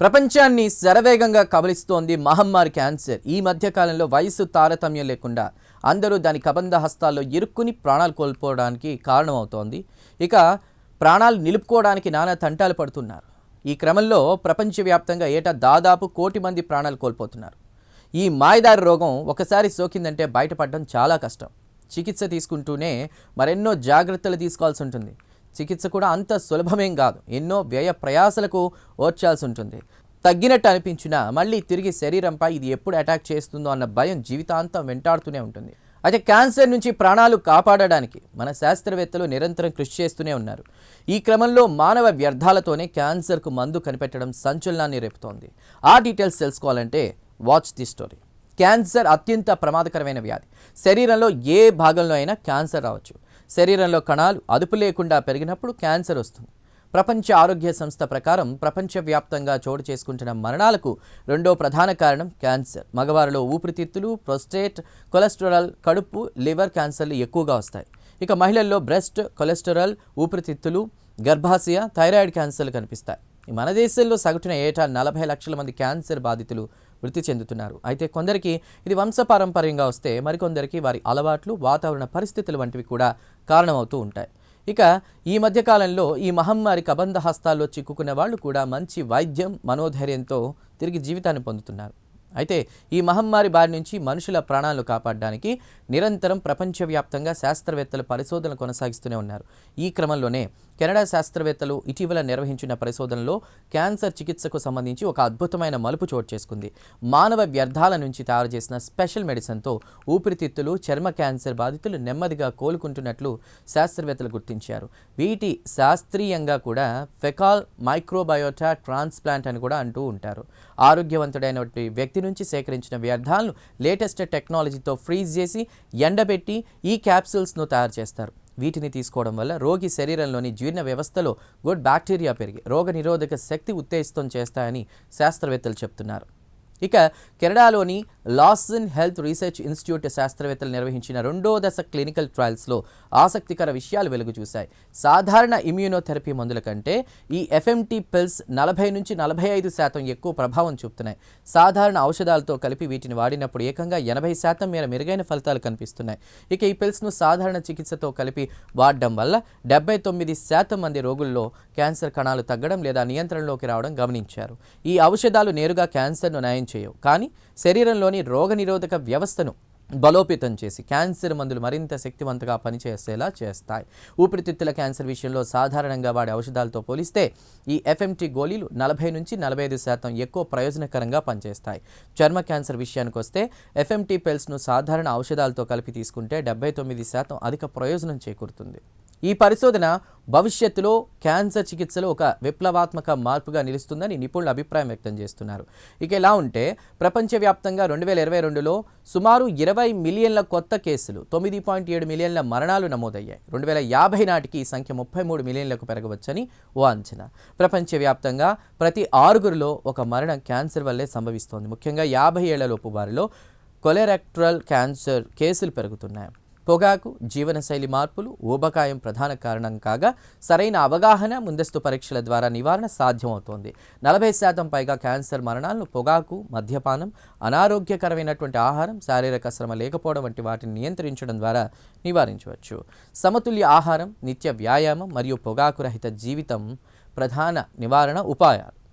ప్రపంచాన్ని శరవేగంగా కబలిస్తోంది మహమ్మారి క్యాన్సర్. ఈ మధ్యకాలంలో వయసు తారతమ్యం లేకుండా అందరూ దాని కబంధ హస్తాల్లో ఇరుక్కుని ప్రాణాలు కోల్పోవడానికి కారణమవుతోంది. ఇక ప్రాణాలు నిలుపుకోవడానికి నానా తంటాలు పడుతున్నారు. ఈ క్రమంలో ప్రపంచవ్యాప్తంగా ఏటా దాదాపు కోటి మంది ప్రాణాలు కోల్పోతున్నారు. ఈ మాయదారి రోగం ఒకసారి సోకిందంటే బయటపడడం చాలా కష్టం. చికిత్స తీసుకుంటూనే మరెన్నో జాగ్రత్తలు తీసుకోవాల్సి ఉంటుంది. చికిత్స కూడా అంత సులభమేం కాదు. ఎన్నో వ్యయ ప్రయాసలకు ఓర్చాల్సి ఉంటుంది తగ్గినట్టు అనిపించినా మళ్ళీ తిరిగి శరీరంపై ఇది ఎప్పుడు అటాక్ చేస్తుందో అన్న భయం జీవితాంతం వెంటాడుతూనే ఉంటుంది. అయితే క్యాన్సర్ నుంచి ప్రాణాలు కాపాడడానికి మన శాస్త్రవేత్తలు నిరంతరం కృషి చేస్తూనే ఉన్నారు. ఈ క్రమంలో మానవ వ్యర్థాలతోనే క్యాన్సర్కు మందు కనిపెట్టడం సంచలనాన్ని రేపుతోంది. ఆ డీటెయిల్స్ తెలుసుకోవాలంటే వాచ్ ది స్టోరీ. క్యాన్సర్ అత్యంత ప్రమాదకరమైన వ్యాధి. శరీరంలో ఏ భాగంలో అయినా క్యాన్సర్ రావచ్చు. శరీరంలో కణాలు అదుపు లేకుండా పెరిగినప్పుడు క్యాన్సర్ వస్తుంది. ప్రపంచ ఆరోగ్య సంస్థ ప్రకారం ప్రపంచవ్యాప్తంగా చోటు చేసుకుంటున్న మరణాలకు రెండో ప్రధాన కారణం క్యాన్సర్. మగవారిలో ఊపిరితిత్తులు ప్రొస్టేట్ కొలెస్టరాల్ కడుపు లివర్ క్యాన్సర్లు ఎక్కువగా వస్తాయి. ఇక మహిళల్లో బ్రెస్ట్ కొలెస్టరాల్ ఊపిరితిత్తులు గర్భాశయ థైరాయిడ్ క్యాన్సర్లు కనిపిస్తాయి. మన దేశంలో సగటున ఏటా నలభై లక్షల మంది క్యాన్సర్ బాధితులు వృద్ధి చెందుతున్నారు. అయితే కొందరికి ఇది వంశపారంపర్యంగా వస్తే మరికొందరికి వారి అలవాట్లు వాతావరణ పరిస్థితులు వంటివి కూడా కారణమవుతూ ఉంటాయి. ఇక ఈ మధ్యకాలంలో ఈ మహమ్మారి కబంధ హస్తాల్లో చిక్కుకున్న వాళ్ళు కూడా మంచి వైద్యం మనోధైర్యంతో తిరిగి జీవితాన్ని పొందుతున్నారు. అయితే ఈ మహమ్మారి బారి నుంచి మనుషుల ప్రాణాలను కాపాడడానికి నిరంతరం ప్రపంచవ్యాప్తంగా శాస్త్రవేత్తలు పరిశోధనలు కొనసాగిస్తూనే ఉన్నారు. ఈ క్రమంలోనే కెనడా శాస్త్రవేత్తలు ఇటీవల నిర్వహించిన పరిశోధనలో క్యాన్సర్ చికిత్సకు సంబంధించి ఒక అద్భుతమైన మలుపు చోటు చేసుకుంది. మానవ వ్యర్థాల నుంచి తయారు చేసిన స్పెషల్ మెడిసిన్తో ఊపిరితిత్తులు చర్మ క్యాన్సర్ బాధితులు నెమ్మదిగా కోలుకుంటున్నట్లు శాస్త్రవేత్తలు గుర్తించారు. వీటి శాస్త్రీయంగా కూడా ఫెకాల్ మైక్రోబయోటా ట్రాన్స్ప్లాంట్ అని కూడా అంటూ ఉంటారు. ఆరోగ్యవంతుడైనటువంటి వ్యక్తి నుంచి సేకరించిన వ్యర్థాలను లేటెస్ట్ టెక్నాలజీతో ఫ్రీజ్ చేసి ఎండబెట్టి ఈ క్యాప్సూల్స్ను తయారు చేస్తారు. వీటిని తీసుకోవడం వల్ల రోగి శరీరంలోని జీర్ణ వ్యవస్థలో గుడ్ బ్యాక్టీరియా పెరిగి రోగ నిరోధక శక్తి ఉత్తేజితం చేస్తాయని శాస్త్రవేత్తలు చెప్తున్నారు. ఇక కెనడాలోని లాస్జన్ హెల్త్ రీసెర్చ్ ఇన్స్టిట్యూట్ శాస్త్రవేత్తలు నిర్వహించిన రెండో దశ క్లినికల్ ట్రయల్స్లో ఆసక్తికర విషయాలు వెలుగు చూశాయి సాధారణ ఇమ్యూనోథెరపీ మందుల కంటే ఈ ఎఫ్ఎంటీ పిల్స్ నలభై నుంచి నలభై ఐదు శాతం ఎక్కువ ప్రభావం చూపుతున్నాయి. సాధారణ ఔషధాలతో కలిపి వీటిని వాడినప్పుడు ఏకంగా ఎనభై శాతం మేర మెరుగైన ఫలితాలు కనిపిస్తున్నాయి. ఇక ఈ పిల్స్ను సాధారణ చికిత్సతో కలిపి వాడడం వల్ల డెబ్బై తొమ్మిది శాతం మంది రోగుల్లో క్యాన్సర్ కణాలు తగ్గడం లేదా నియంత్రణలోకి రావడం గమనించారు. ఈ ఔషధాలు నేరుగా క్యాన్సర్ను నయం చేయవు. కానీ శరీరంలోని రోగనిరోధక వ్యవస్థను బలోపేతం చేసి క్యాన్సర్ మందులు మరింత శక్తివంతంగా పనిచేసేలా చేస్తాయి. ఊపిరితిత్తుల క్యాన్సర్ విషయంలో సాధారణంగా వాడే ఔషధాలతో పోలిస్తే ఈ ఎఫ్ఎంటీ గోళీలు నలభై నుంచి నలభై ఐదు శాతం ఎక్కువ ప్రయోజనకరంగా పనిచేస్తాయి. చర్మ క్యాన్సర్ విషయానికి వస్తే ఎఫ్ఎంటీ పెల్స్ను సాధారణ ఔషధాలతో కలిపి తీసుకుంటే డెబ్బై తొమ్మిది శాతం అధిక ప్రయోజనం చేకూరుతుంది. ఈ పరిశోధన భవిష్యత్తులో క్యాన్సర్ చికిత్సలో ఒక విప్లవాత్మక మార్పుగా నిలుస్తుందని నిపుణులు అభిప్రాయం వ్యక్తం చేస్తున్నారు. ఇక ఇలా ఉంటే ప్రపంచవ్యాప్తంగా రెండు వేల ఇరవై రెండులో సుమారు ఇరవై మిలియన్ల కొత్త కేసులు తొమ్మిది పాయింట్ ఏడు మిలియన్ల మరణాలు నమోదయ్యాయి. రెండు వేల యాభై నాటికి ఈ సంఖ్య ముప్పై మూడు మిలియన్లకు పెరగవచ్చని ఓ అంచనా. ప్రపంచవ్యాప్తంగా ప్రతి ఆరుగురిలో ఒక మరణం క్యాన్సర్ వల్లే సంభవిస్తోంది. ముఖ్యంగా యాభై ఏళ్ళలోపు వారిలో కొలెరెక్ట్రల్ క్యాన్సర్ కేసులు పెరుగుతున్నాయి. పొగాకు జీవనశైలి మార్పులు ఊబకాయం ప్రధాన కారణం కాగా సరైన అవగాహన ముందస్తు పరీక్షల ద్వారా నివారణ సాధ్యమవుతోంది. నలభై శాతం పైగా క్యాన్సర్ మరణాలను పొగాకు మద్యపానం అనారోగ్యకరమైనటువంటి ఆహారం శారీరక శ్రమ లేకపోవడం వంటి వాటిని నియంత్రించడం ద్వారా నివారించవచ్చు. సమతుల్య ఆహారం నిత్య వ్యాయామం మరియు పొగాకు రహిత జీవితం ప్రధాన నివారణ ఉపాయాలు.